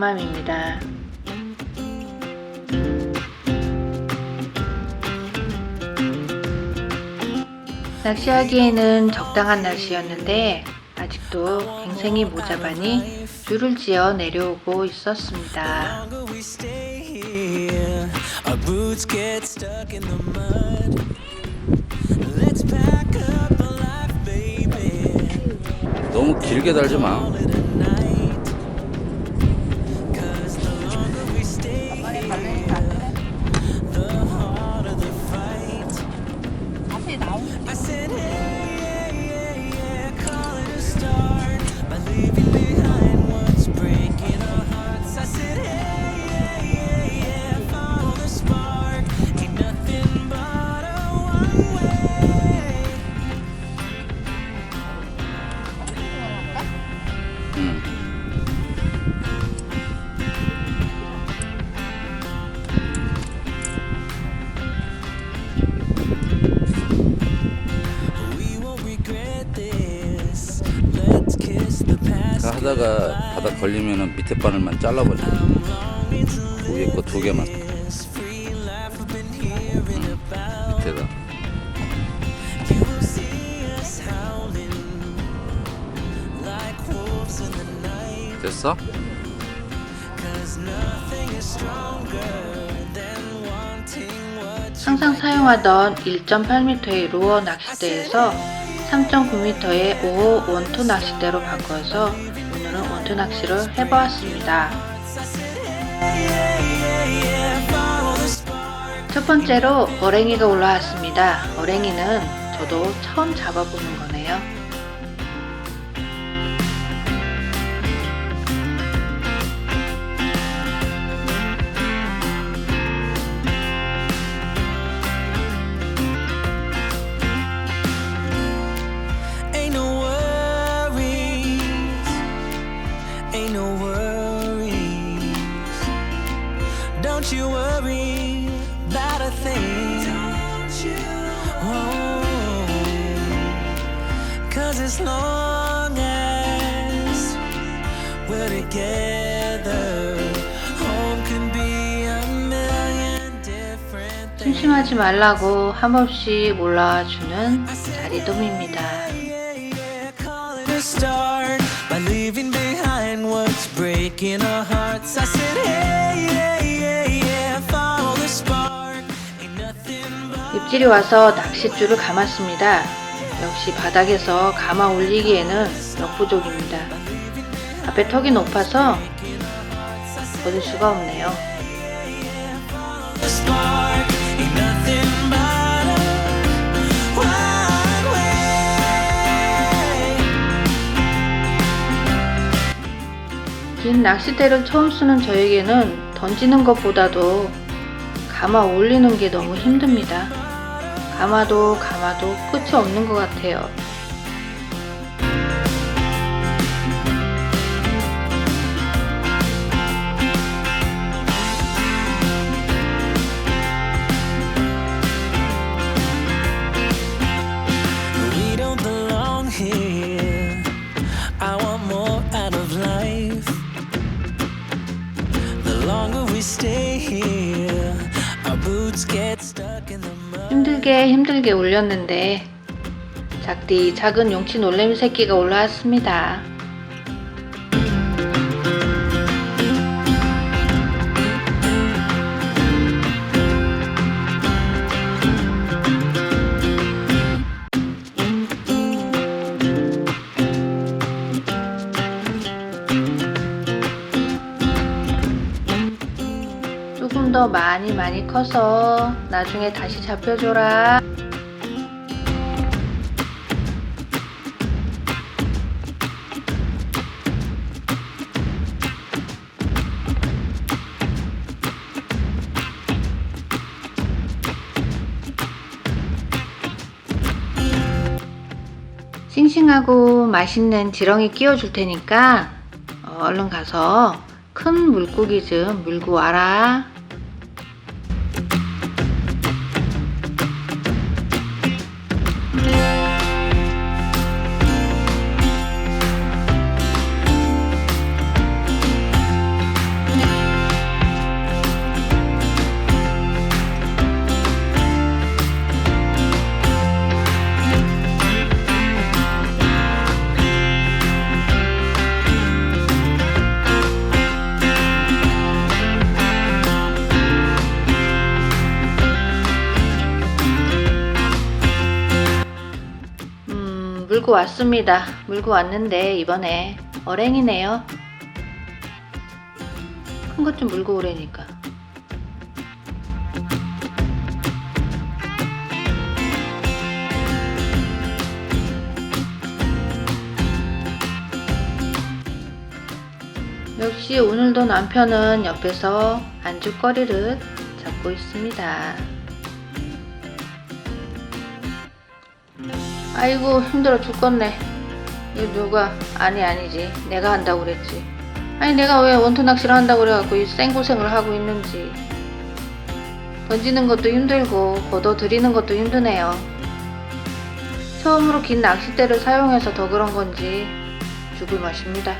오케이맘입니다. 낚시하기에는 적당한 날씨였는데 아직도 갱생이 모자반이 줄을 지어 내려오고 있었습니다. 너무 길게 달지 마. 걸리면은 밑에 바늘만 잘라버려. 위에 거 두 개만. 밑에다. 됐어? 항상 사용하던 1.8m의 루어 낚싯대에서 3.9m의 5호 원투 낚싯대로 바꿔서 오늘은 원투 낚시를 해보았습니다. 첫 번째로 어랭이가 올라왔습니다. 어랭이는 저도 처음 잡아보는 거네요. As long as we're together, home can be a million different things. 심심하지 말라고 한 번씩 올라와주는 자리돔입니다. Yeah, yeah, call it a start by leaving behind what's breaking our hearts. I said, hey, yeah, yeah, yeah, follow the spark. Ain't nothing but 입질이 와서 낚싯줄을 감았습니다. 역시 바닥에서 감아 올리기에는 역부족입니다. 앞에 턱이 높아서 얻을 수가 없네요. 긴 낚싯대를 처음 쓰는 저에게는 던지는 것보다도 감아 올리는 게 너무 힘듭니다. 감아도 감아도 끝이 없는 것 같아요. 힘들게 올렸는데 작디 작은 용치 놀래미 새끼가 올라왔습니다. 많이 많이 커서 나중에 다시 잡혀줘라. 싱싱하고 맛있는 지렁이 끼워줄 테니까 어, 얼른 가서 큰 물고기 좀 물고 와라. 물고 왔습니다. 물고 왔는데 이번에 어랭이네요. 큰 것 좀 물고 오래니까. 역시 오늘도 남편은 옆에서 안주거리를 잡고 있습니다. 아이고 힘들어 죽겠네. 이거 누가 아니 아니지 내가 한다고 그랬지. 아니 내가 왜 원투 낚시를 한다고 그래갖고 이 생고생을 하고 있는지. 던지는 것도 힘들고 걷어 들이는 것도 힘드네요. 처음으로 긴 낚싯대를 사용해서 더 그런 건지 죽을 맛입니다.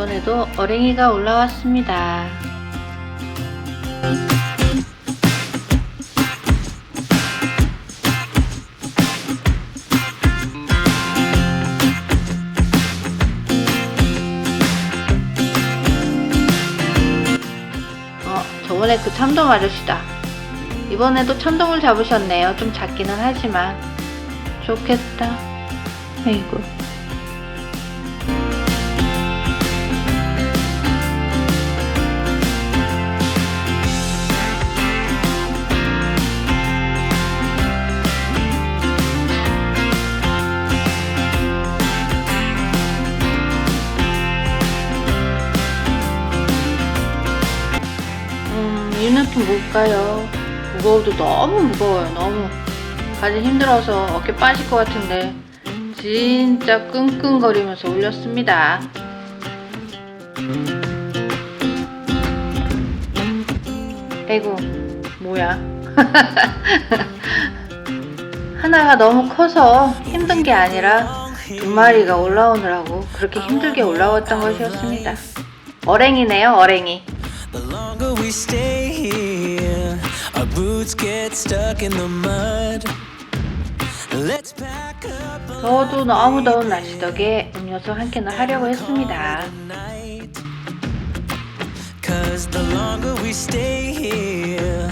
이번에도 어랭이가 올라왔습니다. 어, 저번에 그 참돔 아저씨다. 이번에도 참돔을 잡으셨네요. 좀 작기는 하지만. 좋겠다. 아이고. 가요. 무거워도 너무 무거워요. 너무. 가지 힘들어서 어깨 빠질 것 같은데 진짜 끙끙거리면서 올렸습니다. 아이고, 뭐야. 하나가 너무 커서 힘든 게 아니라 두 마리가 올라오느라고 그렇게 힘들게 올라왔던 것이었습니다. 어랭이네요, 어랭이. Our boots get stuck in the mud. Let's pack up a 더워도 너무 더운 날씨 덕에 음료수 한 캔을 하려고 했습니다. night. Cause the longer we stay here,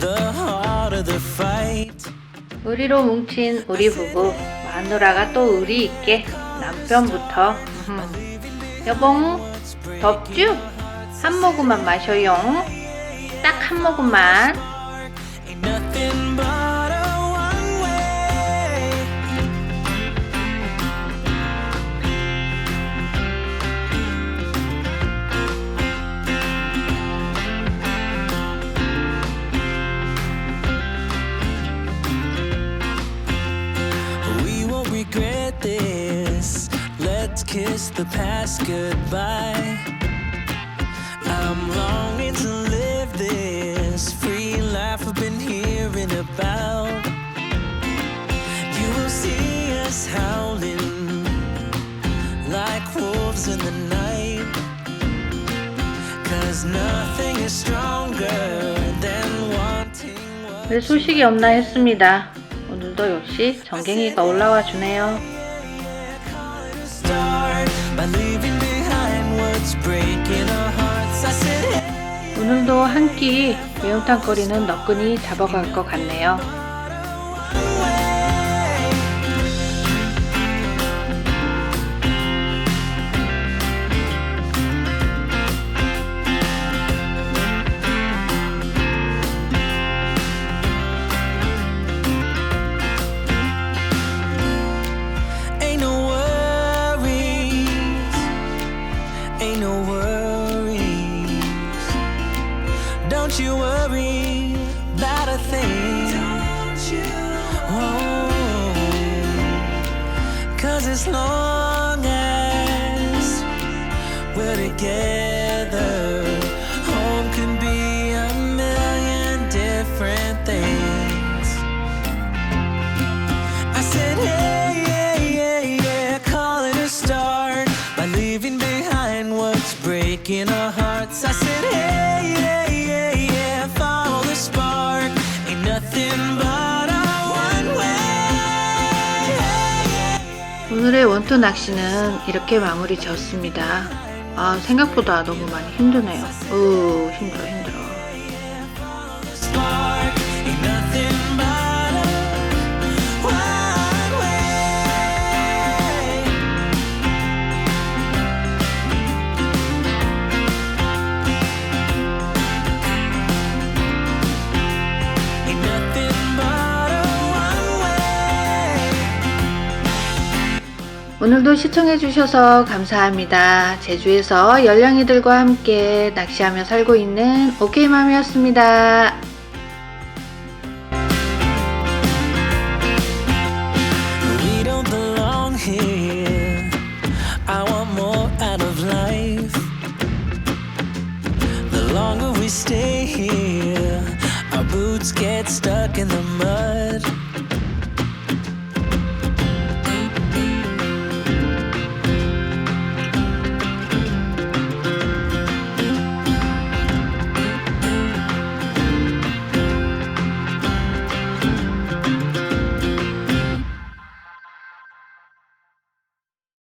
the harder the fight. 의리로 뭉친 우리 부부 마누라가 또 의리 있게 남편부터 음, 여봉 덥쥬? 한 모금만 마셔용 딱 한 모금만 Ain't nothing but a one way. We won't regret this. Let's kiss the past goodbye. I'm longing to about. You will see us howling like wolves in the night. Cause nothing is stronger than wanting what 왜 소식이 없나 했습니다. 오늘도 역시 정갱이가 올라와 주네요. start by leaving behind what's breaking our hearts. I said, hey. 오늘도 한 끼 매운탕 거리는 너끈히 잡아갈 것 같네요. Don't you worry about a thing. Don't you? Oh, cause as long as we're together. 오늘의 원투 낚시는 이렇게 마무리 지었습니다. 아, 생각보다 너무 많이 힘드네요. 으, 힘들어, 힘들어. 오늘도 시청해주셔서 감사합니다. 제주에서 연령이들과 함께 낚시하며 살고 있는 오케이맘이었습니다. stay here, our boots get stuck in the mud.